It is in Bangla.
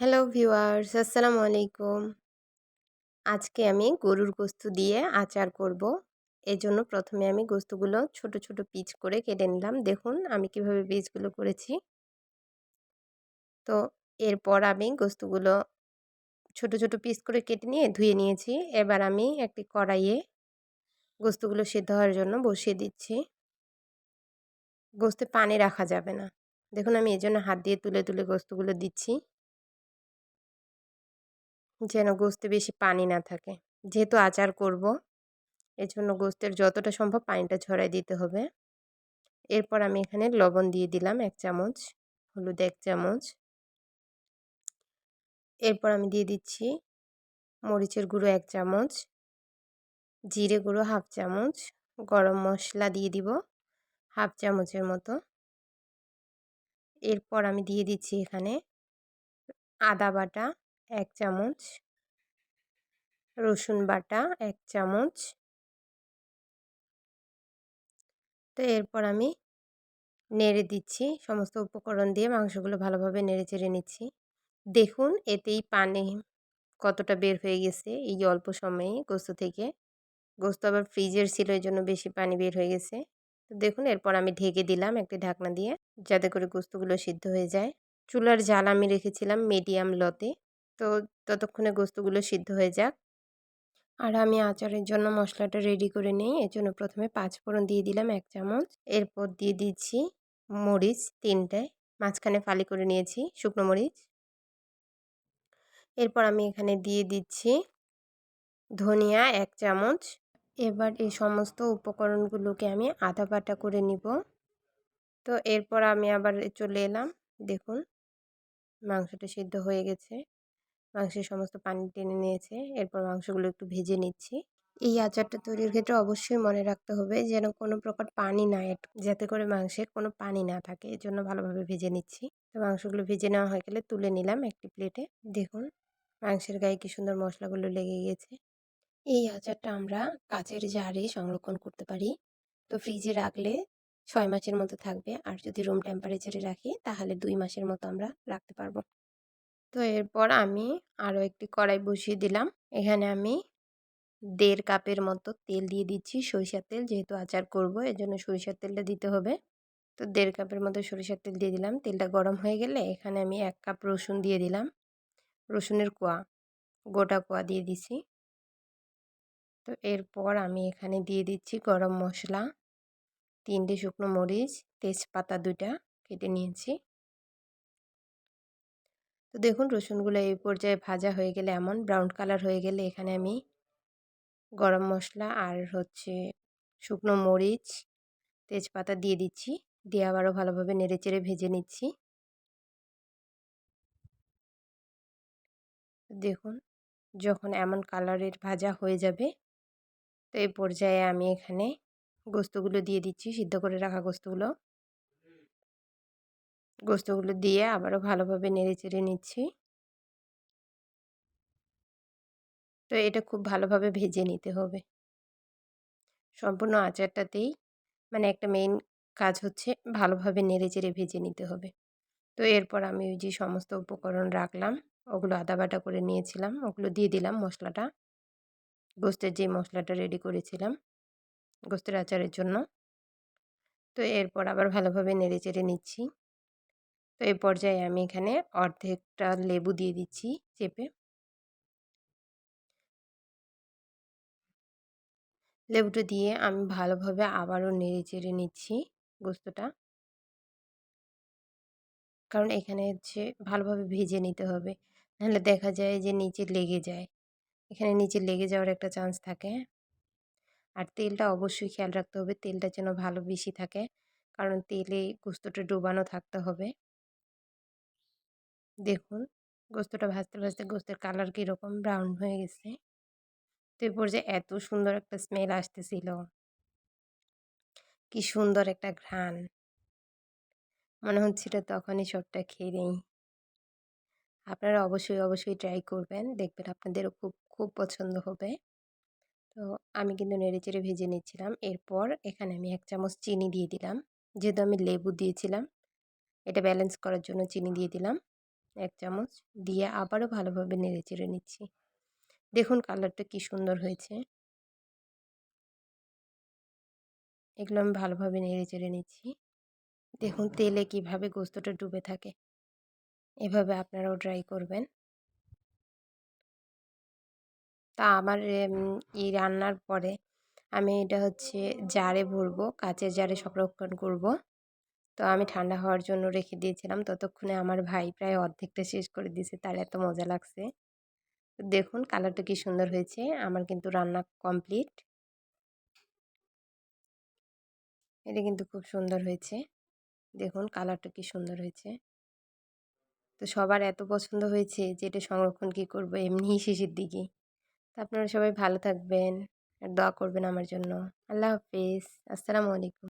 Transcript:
হ্যালো ভিউয়ার্স আসসালামু আলাইকুম আজকে আমি গরুর গোস্ত দিয়ে আচার করব। এজন্য প্রথমে আমি গোস্তগুলো ছোট ছোট পিচ করে কেটে নিলাম। দেখুন, আমি কীভাবে পিচগুলো করেছি। তো এরপর আমি গোস্তগুলো ছোট ছোট পিস করে কেটে নিয়ে ধুয়ে নিয়েছি। এবার আমি একটি কড়াইয়ে গোস্তগুলো সিদ্ধ হওয়ার জন্য বসিয়ে দিচ্ছি। গোস্তে পানি রাখা যাবে না। দেখুন, আমি এই জন্য হাত দিয়ে তুলে তুলে গোস্তগুলো দিচ্ছি। যেন গোস্তে বেশি পানি না থাকে। যেহেতু আচার করব, এজন্য গোস্তের যতটা সম্ভব পানিটা ছড়াই দিতে হবে। এরপর আমি এখানে লবণ দিয়ে দিলাম এক চামচ, হলুদ এক চামচ। এরপর আমি দিয়ে দিচ্ছি মরিচের গুঁড়ো এক চামচ, জিরে গুঁড়ো হাফ চামচ, গরম মশলা দিয়ে দিব হাফ চামচের মতো। এরপর আমি দিয়ে দিচ্ছি এখানে আদা বাটা এক চামচ। রসুন বাটা এক চামচ। তো এরপর আমি নেড়ে দিচ্ছি, সমস্ত উপকরণ দিয়ে মাংসগুলো ভালোভাবে নেড়ে চেড়ে নিচ্ছি। দেখুন, এতেই পানি কতটা বের হয়ে গেছে এই অল্প সময়ে গোস্ত থেকে। গোস্ত আবার ফ্রিজের ছিল এই জন্য বেশি পানি বের হয়ে গেছে। তো দেখুন, এরপর আমি ঢেকে দিলাম একটি ঢাকনা দিয়ে, যাতে করে গোস্তগুলো সিদ্ধ হয়ে যায়। চুলার জাল আমি রেখেছিলাম মিডিয়াম লতে। তো ততক্ষণে গোস্তগুলো সিদ্ধ হয়ে যাক। আর আমি আচারের জন্য মশলাটা রেডি করে নিই এর জন্য প্রথমে পাঁচ ফোড়ন দিয়ে দিলাম এক চামচ। এরপর দিয়ে দিচ্ছি মরিচ তিনটে, মাঝখানে ফালি করে নিয়েছি শুকনো মরিচ। এরপর আমি এখানে দিয়ে দিচ্ছি ধনিয়া এক চামচ। এবার এই সমস্ত উপকরণগুলোকে আমি আধা বাটা করে নিব। তো এরপর আমি আবার চলে এলাম, দেখুন, মাংসটা সিদ্ধ হয়ে গেছে। মাংসের সমস্ত পানি টেনে নিয়েছে। এরপর মাংসগুলো একটু ভেজে নিচ্ছি। এই আচারটা তৈরির ক্ষেত্রে অবশ্যই মনে রাখতে হবে যেন কোনো প্রকার পানি না এড, যাতে করে মাংসে কোনো পানি না থাকে। এর জন্য ভালোভাবে ভেজে নিচ্ছি। তো মাংসগুলো ভেজে নেওয়া হয়ে গেলে তুলে নিলাম একটি প্লেটে। দেখুন, মাংসের গায়ে কি সুন্দর মশলাগুলো লেগে গেছে এই আচারটা আমরা কাচের জারে সংরক্ষণ করতে পারি। তো ফ্রিজে রাখলে ছয় মাসের মতো থাকবে। আর যদি রুম টেম্পারেচারে রাখি, তাহলে দুই মাসের মতো আমরা রাখতে পারব। তো এরপর আমি আরও একটি কড়াই বসিয়ে দিলাম। এখানে আমি দেড় কাপের মতো তেল দিয়ে দিচ্ছি, সরিষার তেল যেহেতু আচার করব এর জন্য সরিষার তেলটা দিতে হবে। তো দেড় কাপের মতো সরিষার তেল দিয়ে দিলাম। তেলটা গরম হয়ে গেলে এখানে আমি এক কাপ রসুন দিয়ে দিলাম। রসুনের কোয়া, গোটা কোয়া দিয়ে দিছি। তো এরপর আমি এখানে দিয়ে দিচ্ছি গরম মশলা, তিনটে শুকনো মরিচ, তেজপাতা দুইটা কেটে নিয়েছি। তো দেখুন রসুনগুলো এই পর্যায়ে ভাজা হয়ে গেলে এমন ব্রাউন কালার হয়ে গেলে এখানে আমি গরম মশলা আর হচ্ছে শুকনো মরিচ, তেজপাতা দিয়ে দিচ্ছি। দিয়ে আবারও ভালোভাবে নেড়েচেড়ে ভেজে নিচ্ছি। দেখুন যখন এমন কালারের ভাজা হয়ে যাবে, তো এই পর্যায়ে আমি এখানে গোস্তগুলো দিয়ে দিচ্ছি, সিদ্ধ করে রাখা গোস্তগুলো। গোস্তগুলো দিয়ে আবারও ভালোভাবে নেড়ে চেড়ে নিচ্ছি। তো এটা খুব ভালোভাবে ভেজে নিতে হবে। সম্পূর্ণ আচারটাতেই মানে একটা মেইন কাজ হচ্ছে ভালোভাবে নেড়ে চেড়ে ভেজে নিতে হবে। তো এরপর আমি ওই যে সমস্ত উপকরণ রাখলাম, ওগুলো আদা বাটা করে নিয়েছিলাম, ওগুলো দিয়ে দিলাম মশলাটা। গোস্তের যে মশলাটা রেডি করেছিলাম গোস্তের আচারের জন্য। তো এরপর আবার ভালোভাবে নেড়ে চেড়ে নিচ্ছি। তো এই পর্যায়ে আমি এখানে অর্ধেকটা লেবু দিয়ে দিচ্ছি চেপে। লেবুটা দিয়ে আমি ভালোভাবে আবারও নেড়ে চেড়ে নিচ্ছি গোস্তটা। কারণ এখানে হচ্ছে ভালোভাবে ভেজে নিতে হবে, নাহলে দেখা যায় যে নিচে লেগে যায়। এখানে নিচে লেগে যাওয়ার একটা চান্স থাকে। আর তেলটা অবশ্যই খেয়াল রাখতে হবে, তেলটা যেন ভালো বেশি থাকে, কারণ তেলে গোস্তটা ডোবানো থাকতে হবে। দেখুন, গোস্তটা ভাজতে ভাজতে গোস্তের কালার কীরকম ব্রাউন হয়ে গেছে। তো এ পর্যায়ে এত সুন্দর একটা স্মেল আসতেছিল। কি সুন্দর একটা ঘ্রাণ। মনে হচ্ছিল তখনই সবটা খেয়ে নেই। আপনারা অবশ্যই অবশ্যই ট্রাই করবেন। দেখবেন আপনাদেরও খুব খুব পছন্দ হবে। তো আমি কিন্তু নেড়ে চেড়ে ভেজে নিচ্ছিলাম। এরপর এখানে আমি এক চামচ চিনি দিয়ে দিলাম। যেহেতু আমি লেবু দিয়েছিলাম, এটা ব্যালেন্স করার জন্য চিনি দিয়ে দিলাম। এক চামচ দিয়ে আবারও ভালোভাবে নেড়ে চেড়ে নিচ্ছি। দেখুন কালারটা কি সুন্দর হয়েছে। এগুলো আমি ভালোভাবে নেড়ে চেড়ে নিচ্ছি। দেখুন তেলে কীভাবে গোস্তটা ডুবে থাকে। এভাবে আপনারাও ট্রাই করবেন। তা আমার এই রান্নার পরে আমি এটা হচ্ছে জারে ভরবো, কাচের জারে সংরক্ষণ করব। তো আমি ঠান্ডা হওয়ার জন্য রেখে দিয়েছিলাম। ততক্ষণে আমার ভাই প্রায় অর্ধেকটা শেষ করে দিয়েছে। তার এত মজা লাগছে। তো দেখুন কালারটা কি সুন্দর হয়েছে। আমার কিন্তু রান্না কমপ্লিট। এটা কিন্তু খুব সুন্দর হয়েছে। দেখুন কালারটা কি সুন্দর হয়েছে। তো সবার এত পছন্দ হয়েছে যে এটা সংরক্ষণ কী করব এমনিই শেষের দিকে। তো আপনারা সবাই ভালো থাকবেন আর দোয়া করবেন আমার জন্য। আল্লাহ হাফিজ। আসসালামু আলাইকুম।